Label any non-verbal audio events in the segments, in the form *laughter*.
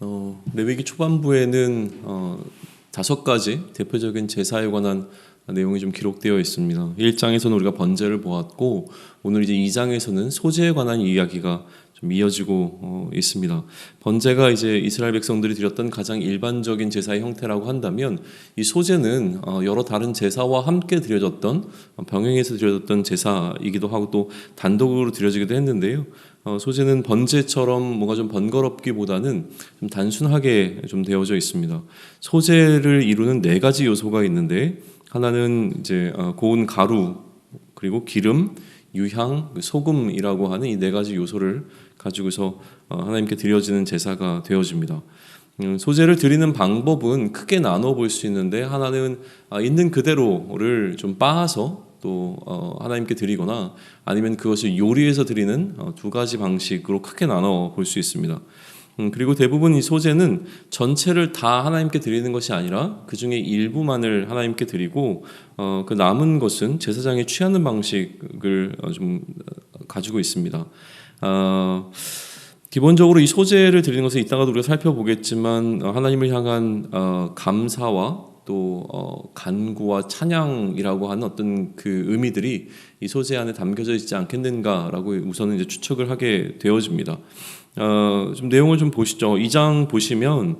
어, 레위기 초반부에는 어, 다섯 가지 대표적인 제사에 관한 내용이 좀 기록되어 있습니다. 1장에서는 우리가 번제를 보았고 오늘 이제 2장에서는 소제에 관한 이야기가 좀 이어지고 어, 있습니다. 번제가 이제 이스라엘 백성들이 드렸던 가장 일반적인 제사의 형태라고 한다면 이 소제는 어, 여러 다른 제사와 함께 드려졌던 어, 병행해서 드려졌던 제사이기도 하고 또 단독으로 드려지기도 했는데요. 어, 소제는 번제처럼 뭔가 좀 번거롭기보다는 좀 단순하게 좀 되어져 있습니다. 소제를 이루는 네 가지 요소가 있는데 하나는 이제 어, 고운 가루 그리고 기름, 유향, 소금이라고 하는 이 네 가지 요소를 가지고서 어, 하나님께 드려지는 제사가 되어집니다. 음, 소제를 드리는 방법은 크게 나눠 볼 수 있는데 하나는 아, 있는 그대로를 좀 빻아서 또 어, 하나님께 드리거나 아니면 그것을 요리해서 드리는 어, 두 가지 방식으로 크게 나눠 볼 수 있습니다. 음, 그리고 대부분 이 소제는 전체를 다 하나님께 드리는 것이 아니라 그 중에 일부만을 하나님께 드리고 어, 그 남은 것은 제사장이 취하는 방식을 어, 좀 가지고 있습니다. 어, 기본적으로 이 소제를 드리는 것은 이따가도 우리가 살펴보겠지만 어, 하나님을 향한 어, 감사와 또 어, 간구와 찬양이라고 하는 어떤 그 의미들이 이 소제 안에 담겨져 있지 않겠는가라고 우선은 이제 추측을 하게 되어집니다. 어, 좀 내용을 좀 보시죠. 2장 보시면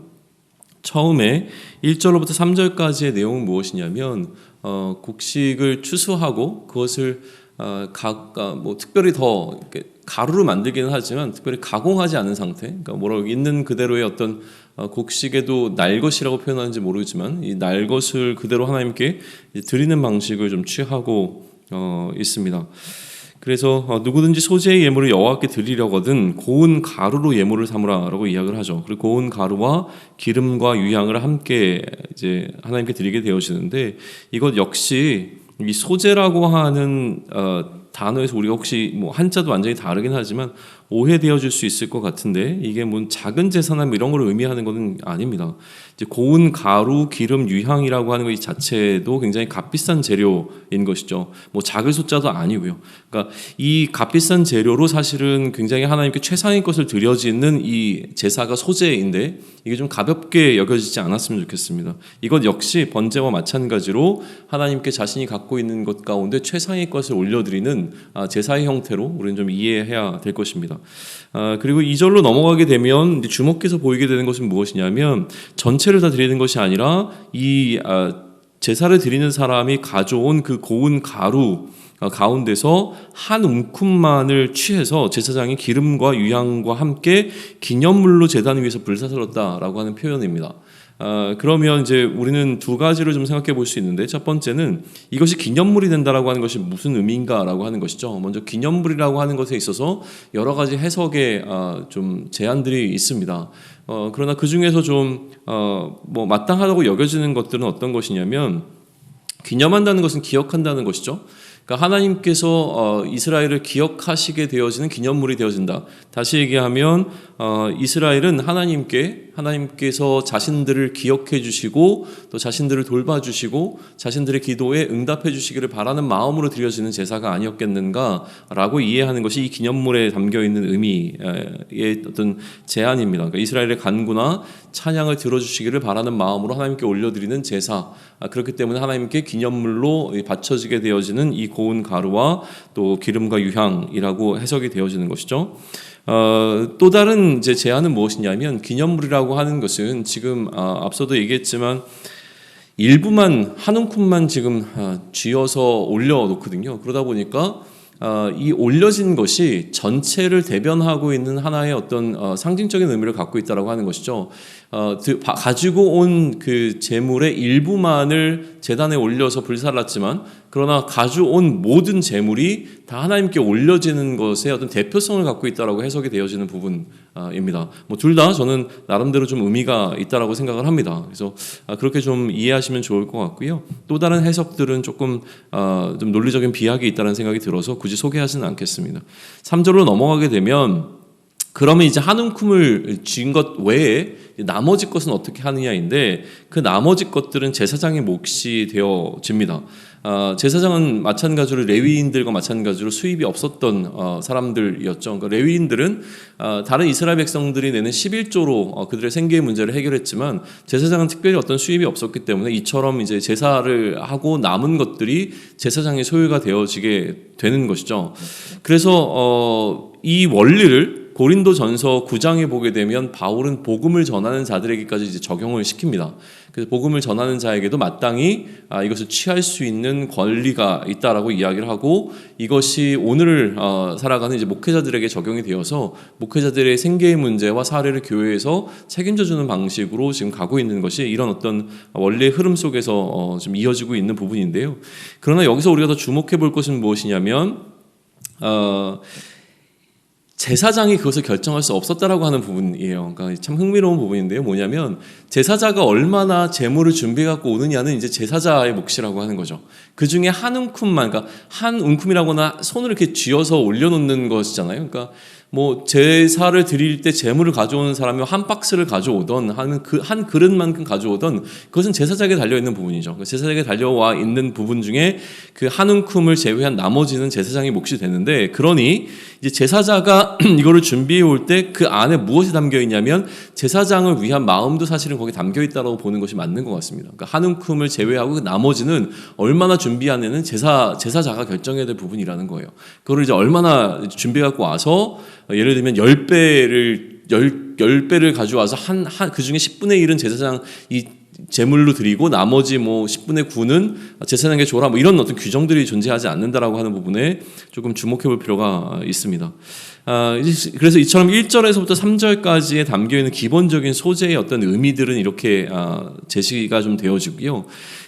처음에 1절로부터 3절까지의 내용은 무엇이냐면 어, 곡식을 추수하고 그것을 어, 각, 아, 뭐 특별히 더 가루로 만들기는 하지만 특별히 가공하지 않은 상태, 그러니까 뭐라고 있는 그대로의 어떤 어, 곡식에도 날 것이라고 표현하는지 모르지만 이 날 것을 그대로 하나님께 드리는 방식을 좀 취하고 어, 있습니다. 그래서 어, 누구든지 소재의 예물을 여호와께 드리려거든 고운 가루로 예물을 삼으라라고 이야기를 하죠. 그리고 고운 가루와 기름과 유향을 함께 이제 하나님께 드리게 되어지는데 이것 역시 이 소재라고 하는 어, 단어에서 우리가 혹시 뭐 한자도 완전히 다르긴 하지만 오해되어질 수 있을 것 같은데 이게 뭐 작은 제사나 뭐 이런 걸 의미하는 것은 아닙니다. 이제 고운 가루, 기름, 유향이라고 하는 것 자체도 굉장히 값비싼 재료인 것이죠. 뭐 작을 숫자도 아니고요. 그러니까 이 값비싼 재료로 사실은 굉장히 하나님께 최상의 것을 드려지는 이 제사가 소재인데 이게 좀 가볍게 여겨지지 않았으면 좋겠습니다. 이것 역시 번제와 마찬가지로 하나님께 자신이 갖고 있는 것 가운데 최상의 것을 올려드리는 아, 제사의 형태로 우리는 좀 이해해야 될 것입니다. 아, 그리고 2절로 넘어가게 되면 주목해서 보이게 되는 것은 무엇이냐면 전체를 다 드리는 것이 아니라 이 아, 제사를 드리는 사람이 가져온 그 고운 가루 아, 가운데서 한 움큼만을 취해서 제사장이 기름과 유향과 함께 기념물로 제단 위에서 불사슬렀다라고 하는 표현입니다. 아, 그러면 이제 우리는 두 가지를 좀 생각해 볼 수 있는데 첫 번째는 이것이 기념물이 된다라고 하는 것이 무슨 의미인가라고 하는 것이죠. 먼저 기념물이라고 하는 것에 있어서 여러 가지 해석의 아, 좀 제한들이 있습니다. 어, 그러나 그 중에서 좀 어, 뭐 마땅하다고 여겨지는 것들은 어떤 것이냐면 기념한다는 것은 기억한다는 것이죠. 그러니까 하나님께서 어, 이스라엘을 기억하시게 되어지는 기념물이 되어진다. 다시 얘기하면 어, 이스라엘은 하나님께 하나님께서 자신들을 기억해 주시고 또 자신들을 돌봐 주시고 자신들의 기도에 응답해 주시기를 바라는 마음으로 드려지는 제사가 아니었겠는가라고 이해하는 것이 이 기념물에 담겨 있는 의미의 어떤 제안입니다. 그러니까 이스라엘의 간구나 찬양을 들어주시기를 바라는 마음으로 하나님께 올려드리는 제사. 아, 그렇기 때문에 하나님께 기념물로 바쳐지게 되어지는 이 고운 가루와 또 기름과 유향이라고 해석이 되어지는 것이죠. 어, 또 다른 이제 제안은 무엇이냐면 기념물이라고 하는 것은 지금 아, 앞서도 얘기했지만 일부만 한 움큼만 지금 아, 쥐어서 올려놓거든요. 그러다 보니까 어, 이 올려진 것이 전체를 대변하고 있는 하나의 어떤 어, 상징적인 의미를 갖고 있다라고 하는 것이죠. 어, 가지고 온 그 재물의 일부만을 재단에 올려서 불살랐지만 그러나 가져온 모든 재물이 다 하나님께 올려지는 것의 어떤 대표성을 갖고 있다라고 해석이 되어지는 부분입니다. 뭐 둘 다 저는 나름대로 좀 의미가 있다라고 생각을 합니다. 그래서 아, 그렇게 좀 이해하시면 좋을 것 같고요. 또 다른 해석들은 조금 아, 좀 논리적인 비약이 있다는 생각이 들어서 굳이 소개하지는 않겠습니다. 3절로 넘어가게 되면 그러면 이제 한 움큼을 쥔 것 외에 나머지 것은 어떻게 하느냐인데 그 나머지 것들은 제사장의 몫이 되어집니다. 어, 제사장은 마찬가지로 레위인들과 마찬가지로 수입이 없었던 어, 사람들이었죠. 그러니까 레위인들은 어, 다른 이스라엘 백성들이 내는 11조로 어, 그들의 생계의 문제를 해결했지만 제사장은 특별히 어떤 수입이 없었기 때문에 이처럼 이제 제사를 하고 남은 것들이 제사장의 소유가 되어지게 되는 것이죠. 그래서 어, 이 원리를 고린도 전서 9장에 보게 되면 바울은 복음을 전하는 자들에게까지 이제 적용을 시킵니다. 그래서 복음을 전하는 자에게도 마땅히 아, 이것을 취할 수 있는 권리가 있다라고 이야기를 하고 이것이 오늘 어, 살아가는 이제 목회자들에게 적용이 되어서 목회자들의 생계의 문제와 사례를 교회에서 책임져 주는 방식으로 지금 가고 있는 것이 이런 어떤 원리의 흐름 속에서 어, 좀 이어지고 있는 부분인데요. 그러나 여기서 우리가 더 주목해 볼 것은 무엇이냐면 어, 제사장이 그것을 결정할 수 없었다라고 하는 부분이에요. 그러니까 참 흥미로운 부분인데요. 뭐냐면 제사자가 얼마나 재물을 준비해 갖고 오느냐는 이제 제사자의 몫이라고 하는 거죠. 그 중에 한 움큼만, 그러니까 한 움큼이라거나 손을 이렇게 쥐어서 올려놓는 것이잖아요. 그러니까 뭐 제사를 드릴 때 재물을 가져오는 사람이 한 박스를 가져오던 한, 그, 한 그릇만큼 가져오던 그것은 제사장에 달려 있는 부분이죠. 그 제사장에 달려와 있는 부분 중에 그 한 움큼을 제외한 나머지는 제사장의 몫이 되는데 그러니 이제 제사자가 *clears throat* 이거를 준비해 올 때 그 안에 무엇이 담겨 있냐면 제사장을 위한 마음도 사실은 거기 담겨 있다고 보는 것이 맞는 것 같습니다. 그러니까 한 움큼을 제외하고 그 나머지는 얼마나 준비하느냐는 제사 제사자가 결정해야 될 부분이라는 거예요. 그거를 이제 얼마나 준비해 갖고 와서 예를 들면 10배를 10, 10배를 가져와서 한, 한, 그 중에 10분의 1은 제사장 이 제물로 드리고 나머지 뭐 10분의 9는 제사장에게 줘라 뭐 이런 어떤 규정들이 존재하지 않는다라고 하는 부분에 조금 주목해 볼 필요가 있습니다. 아, 그래서 이처럼 1절에서부터 3절까지에 담겨 있는 기본적인 소재의 어떤 의미들은 이렇게 아, 제시가 좀 되어지고요.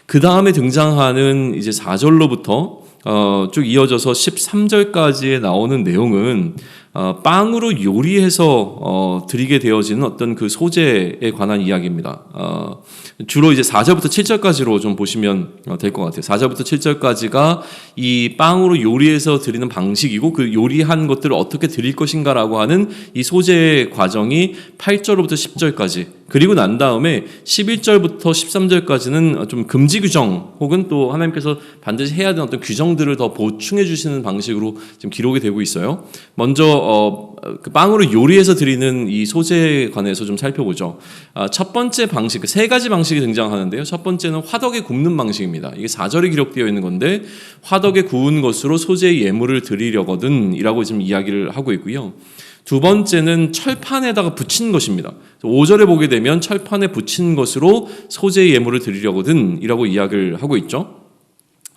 그 다음에 등장하는 이제 4절로부터 어, 쭉 이어져서 13절까지에 나오는 내용은 어, 빵으로 요리해서 어, 드리게 되어지는 어떤 그 소재에 관한 이야기입니다. 어, 주로 이제 4절부터 7절까지로 좀 보시면 어, 될것 같아요. 4절부터 7절까지가 이 빵으로 요리해서 드리는 방식이고 그 요리한 것들을 어떻게 드릴 것인가라고 하는 이 소재 과정이 8절부터 10절까지 그리고 난 다음에 11절부터 13절까지는 좀 금지 규정 혹은 또 하나님께서 반드시 해야 되는 어떤 규정들을 더 보충해 주시는 방식으로 지금 기록이 되고 있어요. 먼저 어, 그 빵으로 요리해서 드리는 이 소재에 관해서 좀 살펴보죠. 아, 첫 번째 방식, 그 세 가지 방식이 등장하는데요. 첫 번째는 화덕에 굽는 방식입니다. 이게 4절에 기록되어 있는 건데 화덕에 구운 것으로 소재의 예물을 드리려거든이라고 지금 이야기를 하고 있고요. 두 번째는 철판에다가 붙인 것입니다. 5절에 보게 되면 철판에 붙인 것으로 소재의 예물을 드리려거든 이라고 이야기를 하고 있죠.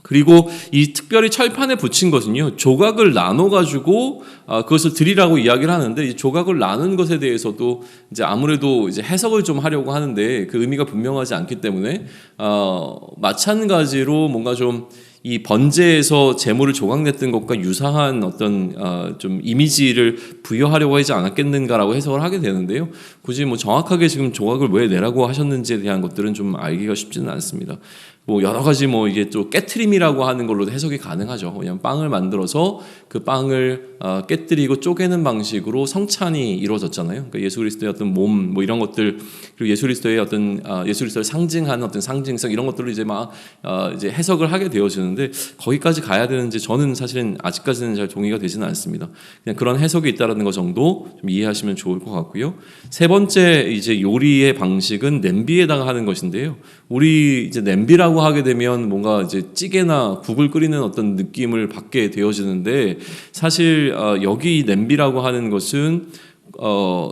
그리고 이 특별히 철판에 붙인 것은요 조각을 나눠 가지고 아, 그것을 드리라고 이야기를 하는데 이 조각을 나눈 것에 대해서도 이제 아무래도 이제 해석을 좀 하려고 하는데 그 의미가 분명하지 않기 때문에 어, 마찬가지로 뭔가 좀 이 번제에서 재물을 조각냈던 것과 유사한 어떤 어, 좀 이미지를 부여하려고 하지 않았겠는가라고 해석을 하게 되는데요. 굳이 뭐 정확하게 지금 조각을 왜 내라고 하셨는지에 대한 것들은 좀 알기가 쉽지는 않습니다. 뭐 여러 가지 뭐 이게 또 깨트림이라고 하는 걸로도 해석이 가능하죠. 그냥 빵을 만들어서 그 빵을 어, 깨뜨리고 쪼개는 방식으로 성찬이 이루어졌잖아요. 그러니까 예수 그리스도의 어떤 몸 뭐 이런 것들 그리고 예수 그리스도의 어떤 어, 예수 그리스도를 상징하는 어떤 상징성 이런 것들로 이제 막 어, 이제 해석을 하게 되어지는데 거기까지 가야 되는지 저는 사실은 아직까지는 잘 동의가 되지는 않습니다. 그냥 그런 해석이 있다라는 것 정도 좀 이해하시면 좋을 것 같고요. 세번 째 이제 요리의 방식은 냄비에다가 하는 것인데요. 우리 이제 냄비라고 하게 되면 뭔가 이제 찌개나 국을 끓이는 어떤 느낌을 받게 되어지는데 사실 어, 여기 냄비라고 하는 것은 어,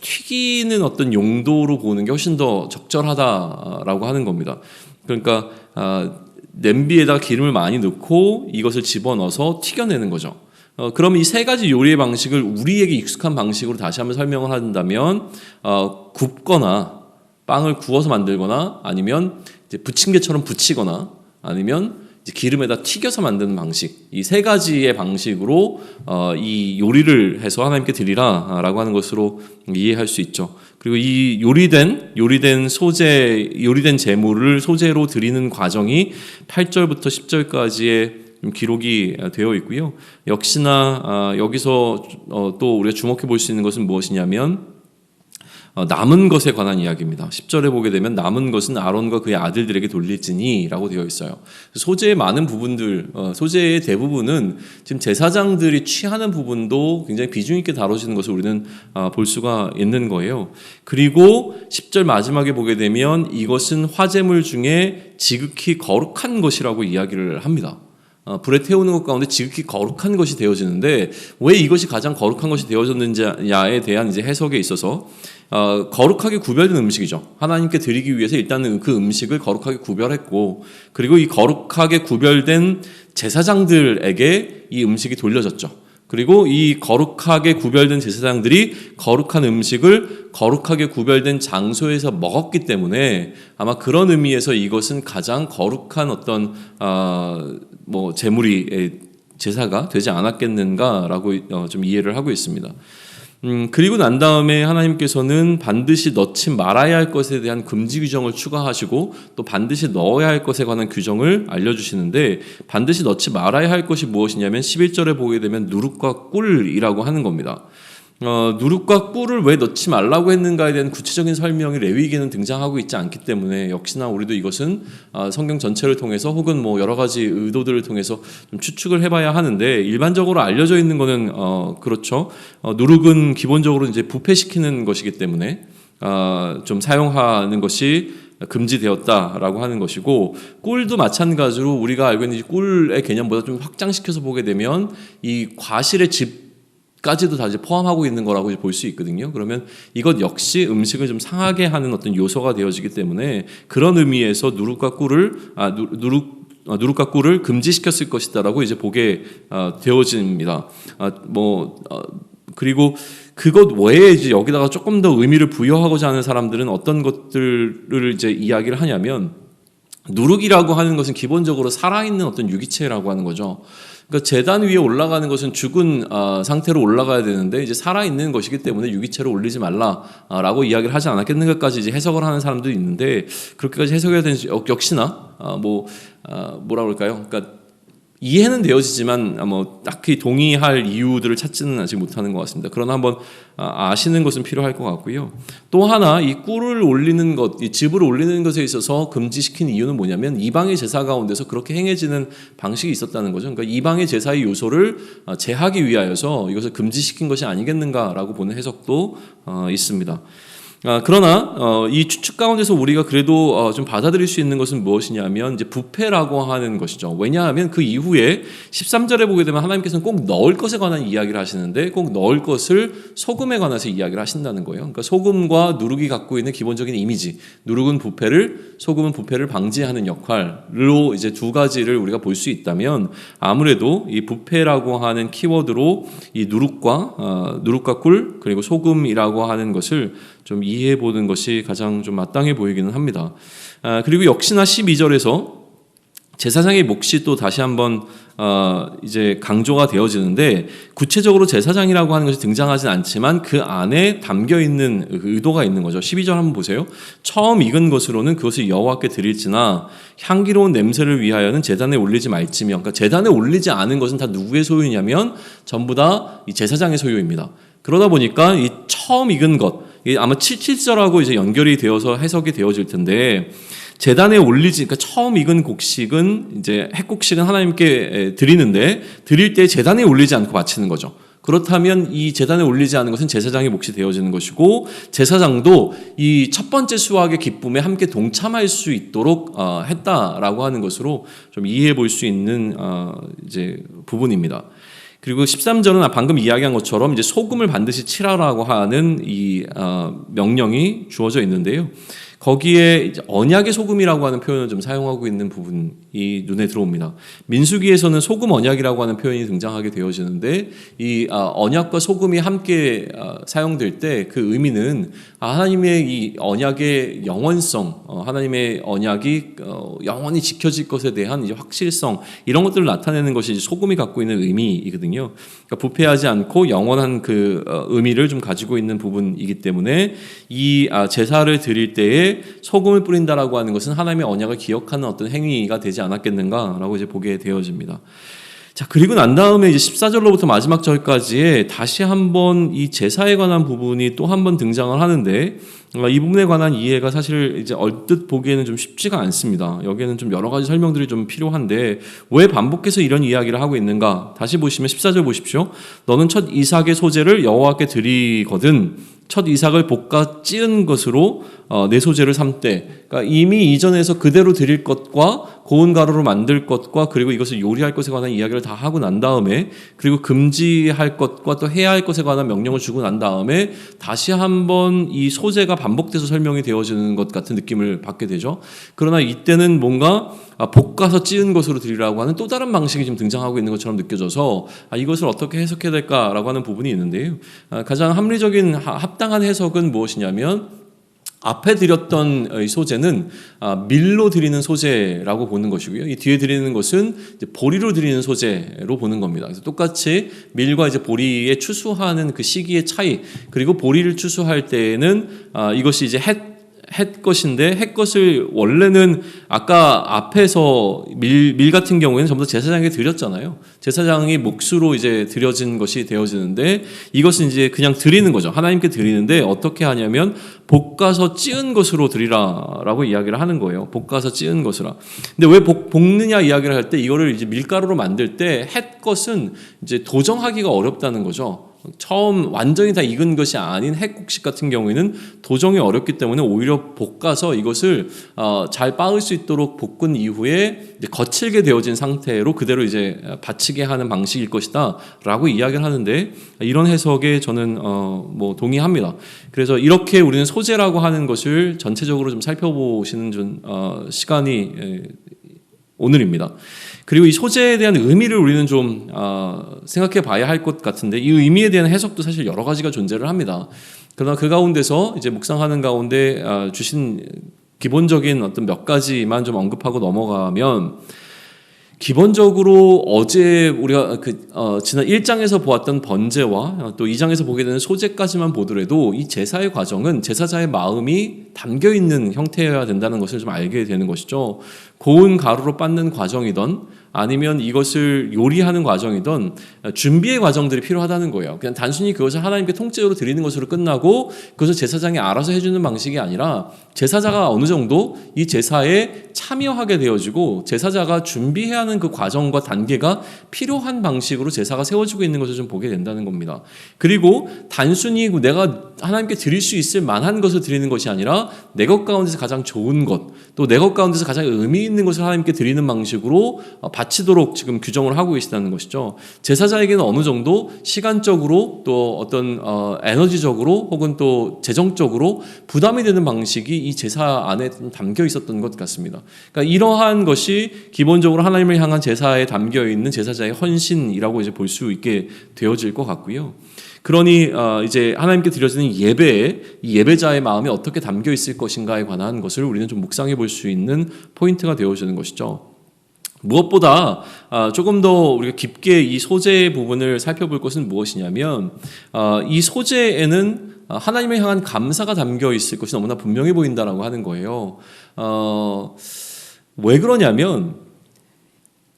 튀기는 어떤 용도로 보는 게 훨씬 더 적절하다라고 하는 겁니다. 그러니까 어, 냄비에다 기름을 많이 넣고 이것을 집어넣어서 튀겨내는 거죠. 어, 그럼 이세 가지 요리의 방식을 우리에게 익숙한 방식으로 다시 한번 설명을 한다면 어, 굽거나 빵을 구워서 만들거나 아니면 이제 부침개처럼 부치거나 아니면 기름에다 튀겨서 만드는 방식 이 세 가지의 방식으로 어, 이 요리를 해서 하나님께 드리라라고 하는 것으로 이해할 수 있죠. 그리고 이 요리된 요리된 소재 요리된 재물을 소재로 드리는 과정이 8절부터 10절까지의 기록이 되어 있고요. 역시나 아, 여기서 어, 또 우리가 주목해 볼 수 있는 것은 무엇이냐면 어, 남은 것에 관한 이야기입니다. 10절에 보게 되면 남은 것은 아론과 그의 아들들에게 돌릴지니라고 되어 있어요. 소재의 많은 부분들, 어, 소재의 대부분은 지금 제사장들이 취하는 부분도 굉장히 비중 있게 다뤄지는 것을 우리는 어, 볼 수가 있는 거예요. 그리고 10절 마지막에 보게 되면 이것은 화재물 중에 지극히 거룩한 것이라고 이야기를 합니다. 어, 불에 태우는 것 가운데 지극히 거룩한 것이 되어지는데 왜 이것이 가장 거룩한 것이 되어졌는지에 대한 이제 해석에 있어서 어, 거룩하게 구별된 음식이죠. 하나님께 드리기 위해서 일단은 그 음식을 거룩하게 구별했고 그리고 이 거룩하게 구별된 제사장들에게 이 음식이 돌려졌죠. 그리고 이 거룩하게 구별된 제사장들이 거룩한 음식을 거룩하게 구별된 장소에서 먹었기 때문에 아마 그런 의미에서 이것은 가장 거룩한 어떤 어, 뭐 제물이 제사가 되지 않았겠는가라고 어, 좀 이해를 하고 있습니다. 음, 그리고 난 다음에 하나님께서는 반드시 넣지 말아야 할 것에 대한 금지 규정을 추가하시고 또 반드시 넣어야 할 것에 관한 규정을 알려주시는데 반드시 넣지 말아야 할 것이 무엇이냐면 11절에 보게 되면 누룩과 꿀이라고 하는 겁니다. 어, 누룩과 꿀을 왜 넣지 말라고 했는가에 대한 구체적인 설명이 레위기에는 등장하고 있지 않기 때문에 역시나 우리도 이것은 어, 성경 전체를 통해서 혹은 뭐 여러 가지 의도들을 통해서 좀 추측을 해봐야 하는데 일반적으로 알려져 있는 것은 어, 그렇죠. 어, 누룩은 기본적으로 이제 부패시키는 것이기 때문에 어, 좀 사용하는 것이 금지되었다라고 하는 것이고 꿀도 마찬가지로 우리가 알고 있는 꿀의 개념보다 좀 확장시켜서 보게 되면 이 과실의 집 까지도 다 이제 포함하고 있는 거라고 볼 수 있거든요. 그러면 이것 역시 음식을 좀 상하게 하는 어떤 요소가 되어지기 때문에 그런 의미에서 누룩과 꿀을 아 누룩 어, 누룩과 꿀을 금지시켰을 것이다라고 이제 보게 어, 되어집니다. 아, 뭐 어, 그리고 그것 외에 이제 여기다가 조금 더 의미를 부여하고자 하는 사람들은 어떤 것들을 이제 이야기를 하냐면 누룩이라고 하는 것은 기본적으로 살아있는 어떤 유기체라고 하는 거죠. 그러니까 재단 위에 올라가는 것은 죽은 어, 상태로 올라가야 되는데 이제 살아 있는 것이기 때문에 유기체로 올리지 말라라고 이야기를 하지 않았겠는가까지 이제 해석을 하는 사람도 있는데 그렇게까지 해석해야 되는지 역시나 어, 뭐 어, 뭐라 그럴까요? 그러니까 이해는 되어지지만 뭐 딱히 동의할 이유들을 찾지는 아직 못하는 것 같습니다. 그러나 한번 아, 아시는 것은 필요할 것 같고요. 또 하나 이 꿀을 올리는 것, 이 즙을 올리는 것에 있어서 금지시킨 이유는 뭐냐면 이방의 제사 가운데서 그렇게 행해지는 방식이 있었다는 거죠. 그러니까 이방의 제사의 요소를 어, 제하기 위하여서 이것을 금지시킨 것이 아니겠는가라고 보는 해석도 어, 있습니다. 아, 그러나 어, 이 추측 가운데서 우리가 그래도 어, 좀 받아들일 수 있는 것은 무엇이냐면 이제 부패라고 하는 것이죠. 왜냐하면 그 이후에 13절에 보게 되면 하나님께서는 꼭 넣을 것에 관한 이야기를 하시는데 꼭 넣을 것을 소금에 관해서 이야기를 하신다는 거예요. 그러니까 소금과 누룩이 갖고 있는 기본적인 이미지, 누룩은 부패를, 소금은 부패를 방지하는 역할로 이제 두 가지를 우리가 볼 수 있다면 아무래도 이 부패라고 하는 키워드로 이 누룩과 어, 누룩과 꿀 그리고 소금이라고 하는 것을 좀 이해해 보는 것이 가장 좀 마땅해 보이기는 합니다. 아, 그리고 역시나 12절에서 제사장의 몫이 또 다시 한번 어, 이제 강조가 되어지는데 구체적으로 제사장이라고 하는 것이 등장하진 않지만 그 안에 담겨 있는 그 의도가 있는 거죠. 12절 한번 보세요. 처음 익은 것으로는 그것을 여호와께 드릴지나 향기로운 냄새를 위하여는 제단에 올리지 말지며 그러니까 제단에 올리지 않은 것은 다 누구의 소유냐면 전부 다 이 제사장의 소유입니다. 그러다 보니까 이 처음 익은 것 아마 77절하고 이제 연결이 되어서 해석이 되어질 텐데 재단에 올리지 그러니까 처음 익은 곡식은 이제 핵곡식은 하나님께 드리는데 드릴 때 재단에 올리지 않고 바치는 거죠. 그렇다면 이 재단에 올리지 않은 것은 제사장의 몫이 되어지는 것이고 제사장도 이 첫 번째 수확의 기쁨에 함께 동참할 수 있도록 어, 했다라고 하는 것으로 좀 이해해 볼 수 있는 어, 이제 부분입니다. 그리고 13절은 방금 이야기한 것처럼 이제 소금을 반드시 칠하라고 하는 이 어, 명령이 주어져 있는데요. 거기에 언약의 소금이라고 하는 표현을 좀 사용하고 있는 부분이 눈에 들어옵니다. 민수기에서는 소금 언약이라고 하는 표현이 등장하게 되어지는데 이 아, 언약과 소금이 함께 아, 사용될 때 그 의미는 하나님의 이 언약의 영원성, 어, 하나님의 언약이 어, 영원히 지켜질 것에 대한 이제 확실성 이런 것들을 나타내는 것이 소금이 갖고 있는 의미이거든요. 그러니까 부패하지 않고 영원한 그 어, 의미를 좀 가지고 있는 부분이기 때문에 이 아, 제사를 드릴 때에 소금을 뿌린다라고 하는 것은 하나님의 언약을 기억하는 어떤 행위가 되지 않았겠는가라고 이제 보게 되어집니다. 자, 그리고 난 다음에 이제 14절로부터 마지막 절까지에 다시 한번 이 제사에 관한 부분이 또 한 번 등장을 하는데 어, 이 부분에 관한 이해가 사실 이제 얼뜻 보기에는 좀 쉽지가 않습니다. 여기에는 좀 여러 가지 설명들이 좀 필요한데 왜 반복해서 이런 이야기를 하고 있는가? 다시 보시면 14절 보십시오. 너는 첫 이삭의 소재를 여호와께 드리거든 첫 이삭을 볶아 찌은 것으로 어, 내 소재를 삼되 그러니까 이미 이전에서 그대로 드릴 것과 고운 가루로 만들 것과 그리고 이것을 요리할 것에 관한 이야기를 다 하고 난 다음에 그리고 금지할 것과 또 해야 할 것에 관한 명령을 주고 난 다음에 다시 한번 이 소재가 반복돼서 설명이 되어지는 것 같은 느낌을 받게 되죠. 그러나 이때는 뭔가 아, 볶아서 찌은 것으로 드리라고 하는 또 다른 방식이 지금 등장하고 있는 것처럼 느껴져서 아, 이것을 어떻게 해석해야 될까라고 하는 부분이 있는데요. 아, 가장 합리적인 하- 합당한 해석은 무엇이냐면 앞에 드렸던 이 소재는 아, 밀로 드리는 소재라고 보는 것이고요. 이 뒤에 드리는 것은 보리로 드리는 소재로 보는 겁니다. 그래서 똑같이 밀과 이제 보리에 추수하는 그 시기의 차이 그리고 보리를 추수할 때에는 아, 이것이 이제 햇 햇 것인데 햇 것을 원래는 아까 앞에서 밀, 밀 같은 경우에는 전부 다 제사장에게 드렸잖아요. 제사장이 몫으로 이제 드려진 것이 되어지는데 이것은 이제 그냥 드리는 거죠. 하나님께 드리는데 어떻게 하냐면 볶아서 찌은 것으로 드리라라고 이야기를 하는 거예요. 볶아서 찌은 것으라. 근데 왜 볶, 볶느냐 이야기를 할 때 이거를 이제 밀가루로 만들 때 햇 것은 이제 도정하기가 어렵다는 거죠. 처음 완전히 다 익은 것이 아닌 핵국식 같은 경우에는 도정이 어렵기 때문에 오히려 볶아서 이것을 어, 잘 빻을 수 있도록 볶은 이후에 거칠게 되어진 상태로 그대로 이제 받치게 하는 방식일 것이다라고 이야기를 하는데 이런 해석에 저는 어, 뭐 동의합니다. 그래서 이렇게 우리는 소재라고 하는 것을 전체적으로 좀 살펴보시는 좀, 어, 시간이 에, 오늘입니다. 그리고 이 소재에 대한 의미를 우리는 좀 어, 생각해 봐야 할 것 같은데 이 의미에 대한 해석도 사실 여러 가지가 존재를 합니다. 그러나 그 가운데서 이제 묵상하는 가운데 어, 주신 기본적인 어떤 몇 가지만 좀 언급하고 넘어가면 기본적으로 어제 우리가 그 어, 지난 1장에서 보았던 번제와 어, 또 2장에서 보게 되는 소제까지만 보더라도 이 제사의 과정은 제사자의 마음이 담겨 있는 형태여야 된다는 것을 좀 알게 되는 것이죠. 고운 가루로 빻는 과정이던 아니면 이것을 요리하는 과정이든 준비의 과정들이 필요하다는 거예요. 그냥 단순히 그것을 하나님께 통째로 드리는 것으로 끝나고 그것을 제사장이 알아서 해주는 방식이 아니라 제사자가 어느 정도 이 제사에 참여하게 되어지고 제사자가 준비해야 하는 그 과정과 단계가 필요한 방식으로 제사가 세워지고 있는 것을 좀 보게 된다는 겁니다. 그리고 단순히 내가 하나님께 드릴 수 있을 만한 것을 드리는 것이 아니라 내 것 가운데서 가장 좋은 것, 또 내 것 가운데서 가장 의미 있는 것을 하나님께 드리는 방식으로 어, 바치도록 지금 규정을 하고 계시다는 것이죠. 제사자에게는 어느 정도 시간적으로 또 어떤 어, 에너지적으로 혹은 또 재정적으로 부담이 되는 방식이 이 제사 안에 좀 담겨 있었던 것 같습니다. 그러니까 이러한 것이 기본적으로 하나님을 향한 제사에 담겨 있는 제사자의 헌신이라고 이제 볼 수 있게 되어질 것 같고요. 그러니 어, 이제 하나님께 드려지는 예배에 이 예배자의 마음이 어떻게 담겨 있을 것인가에 관한 것을 우리는 좀 묵상해 볼 수 있는 포인트가 되어지는 것이죠. 무엇보다 아, 조금 더 우리가 깊게 이 소재 부분을 살펴볼 것은 무엇이냐면 아, 이 소재에는 아, 하나님을 향한 감사가 담겨 있을 것이 너무나 분명해 보인다라고 하는 거예요. 어, 왜 그러냐면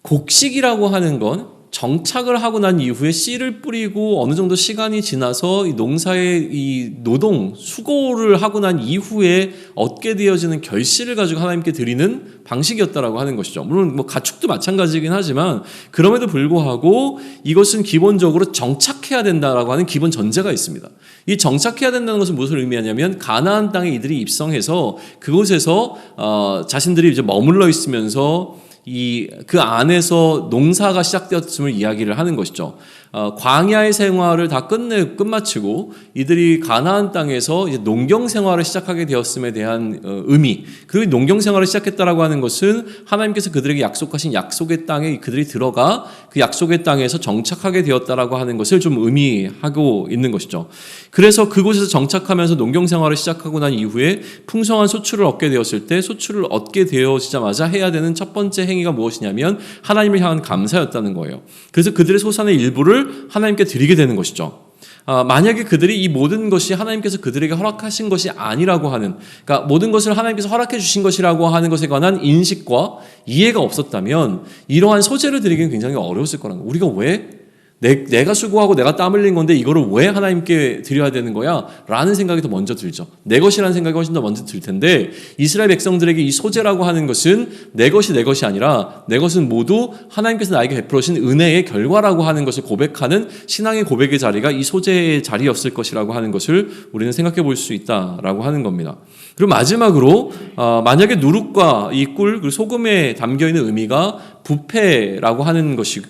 곡식이라고 하는 건 정착을 하고 난 이후에 씨를 뿌리고 어느 정도 시간이 지나서 이 농사의 이 노동 수고를 하고 난 이후에 얻게 되어지는 결실을 가지고 하나님께 드리는 방식이었다라고 하는 것이죠. 물론 뭐 가축도 마찬가지긴 하지만 그럼에도 불구하고 이것은 기본적으로 정착해야 된다라고 하는 기본 전제가 있습니다. 이 정착해야 된다는 것은 무엇을 의미하냐면 가나안 땅에 이들이 입성해서 그곳에서 어, 자신들이 이제 머물러 있으면서 이 그 안에서 농사가 시작되었음을 이야기를 하는 것이죠. 어, 광야의 생활을 다 끝내 끝마치고 이들이 가나안 땅에서 농경 생활을 시작하게 되었음에 대한 어, 의미 그리고 농경 생활을 시작했다라고 하는 것은 하나님께서 그들에게 약속하신 약속의 땅에 그들이 들어가 그 약속의 땅에서 정착하게 되었다라고 하는 것을 좀 의미하고 있는 것이죠. 그래서 그곳에서 정착하면서 농경 생활을 시작하고 난 이후에 풍성한 소출을 얻게 되었을 때 소출을 얻게 되어지자마자 해야 되는 첫 번째 행위가 무엇이냐면 하나님을 향한 감사였다는 거예요. 그래서 그들의 소산의 일부를 하나님께 드리게 되는 것이죠. 아, 만약에 그들이 이 모든 것이 하나님께서 그들에게 허락하신 것이 아니라고 하는 그러니까 모든 것을 하나님께서 허락해 주신 것이라고 하는 것에 관한 인식과 이해가 없었다면 이러한 소재를 드리기는 굉장히 어려웠을 거라는 거예요. 우리가 왜 내, 내가 수고하고 내가 땀 흘린 건데 이거를 왜 하나님께 드려야 되는 거야? 라는 생각이 더 먼저 들죠. 내 것이라는 생각이 훨씬 더 먼저 들 텐데 이스라엘 백성들에게 이 소재라고 하는 것은 내 것이 내 것이 아니라 내 것은 모두 하나님께서 나에게 베풀어신 은혜의 결과라고 하는 것을 고백하는 신앙의 고백의 자리가 이 소재의 자리였을 것이라고 하는 것을 우리는 생각해 볼 수 있다라고 하는 겁니다. 그리고 마지막으로 어, 만약에 누룩과 이 꿀 그리고 소금에 담겨 있는 의미가 부패라고 하는 것이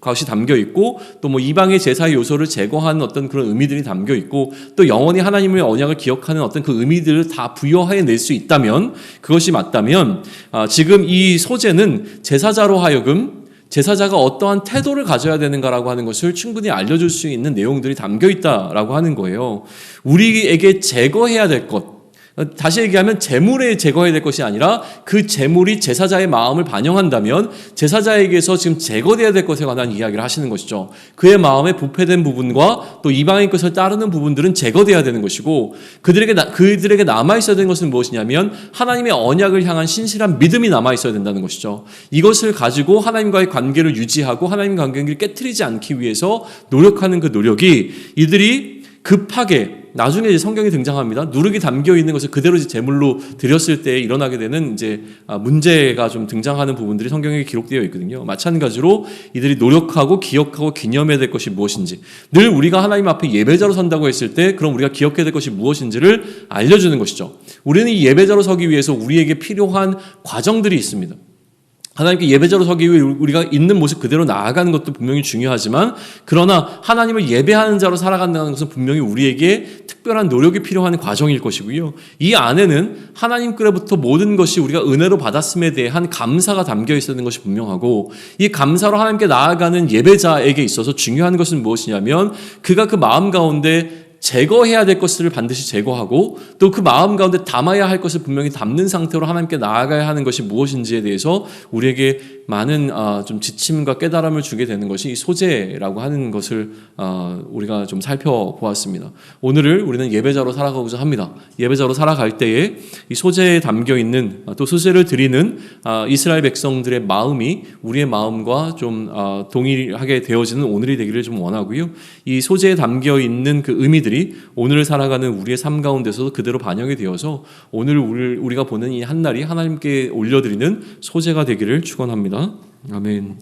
것이 담겨 있고 또 뭐 이방의 제사의 요소를 제거하는 어떤 그런 의미들이 담겨 있고 또 영원히 하나님의 언약을 기억하는 어떤 그 의미들을 다 부여해 낼수 있다면 그것이 맞다면 아, 지금 이 소재는 제사자로 하여금 제사자가 어떠한 태도를 가져야 되는가라고 하는 것을 충분히 알려줄 수 있는 내용들이 담겨 있다라고 하는 거예요. 우리에게 제거해야 될 것, 다시 얘기하면 재물에 제거해야 될 것이 아니라 그 재물이 제사자의 마음을 반영한다면 제사자에게서 지금 제거돼야 될 것에 관한 이야기를 하시는 것이죠. 그의 마음에 부패된 부분과 또 이방의 것을 따르는 부분들은 제거돼야 되는 것이고 그들에게 나- 그들에게 남아 있어야 되는 것은 무엇이냐면 하나님의 언약을 향한 신실한 믿음이 남아 있어야 된다는 것이죠. 이것을 가지고 하나님과의 관계를 유지하고 하나님 관계를 깨뜨리지 않기 위해서 노력하는 그 노력이 이들이 급하게 나중에 성경이 등장합니다. 누룩이 담겨 있는 것을 그대로 제물로 드렸을 때 일어나게 되는 이제 아, 문제가 좀 등장하는 부분들이 성경에 기록되어 있거든요. 마찬가지로 이들이 노력하고 기억하고 기념해야 될 것이 무엇인지 늘 우리가 하나님 앞에 예배자로 선다고 했을 때 그럼 우리가 기억해야 될 것이 무엇인지를 알려주는 것이죠. 우리는 이 예배자로 서기 위해서 우리에게 필요한 과정들이 있습니다. 하나님께 예배자로 서기 위해 우리가 있는 모습 그대로 나아가는 것도 분명히 중요하지만 그러나 하나님을 예배하는 자로 살아간다는 것은 분명히 우리에게 특별한 노력이 필요한 과정일 것이고요. 이 안에는 하나님께로부터 모든 것이 우리가 은혜로 받았음에 대한 감사가 담겨 있는 것이 분명하고 이 감사로 하나님께 나아가는 예배자에게 있어서 중요한 것은 무엇이냐면 그가 그 마음 가운데 제거해야 될 것을 반드시 제거하고 또 그 마음 가운데 담아야 할 것을 분명히 담는 상태로 하나님께 나아가야 하는 것이 무엇인지에 대해서 우리에게 많은 아, 좀 지침과 깨달음을 주게 되는 것이 이 소재라고 하는 것을 아, 우리가 좀 살펴보았습니다. 오늘을 우리는 예배자로 살아가고자 합니다. 예배자로 살아갈 때에 이 소재에 담겨 있는 아, 또 소재를 드리는 아, 이스라엘 백성들의 마음이 우리의 마음과 좀 아, 동일하게 되어지는 오늘이 되기를 좀 원하고요. 이 소재에 담겨 있는 그 의미들 이 오늘을 살아가는 우리의 삶 가운데서도 그대로 반영이 되어서 오늘 우리- 우리가 보는 이 한 날이 하나님께 올려드리는 소재가 되기를 축원합니다. 아멘.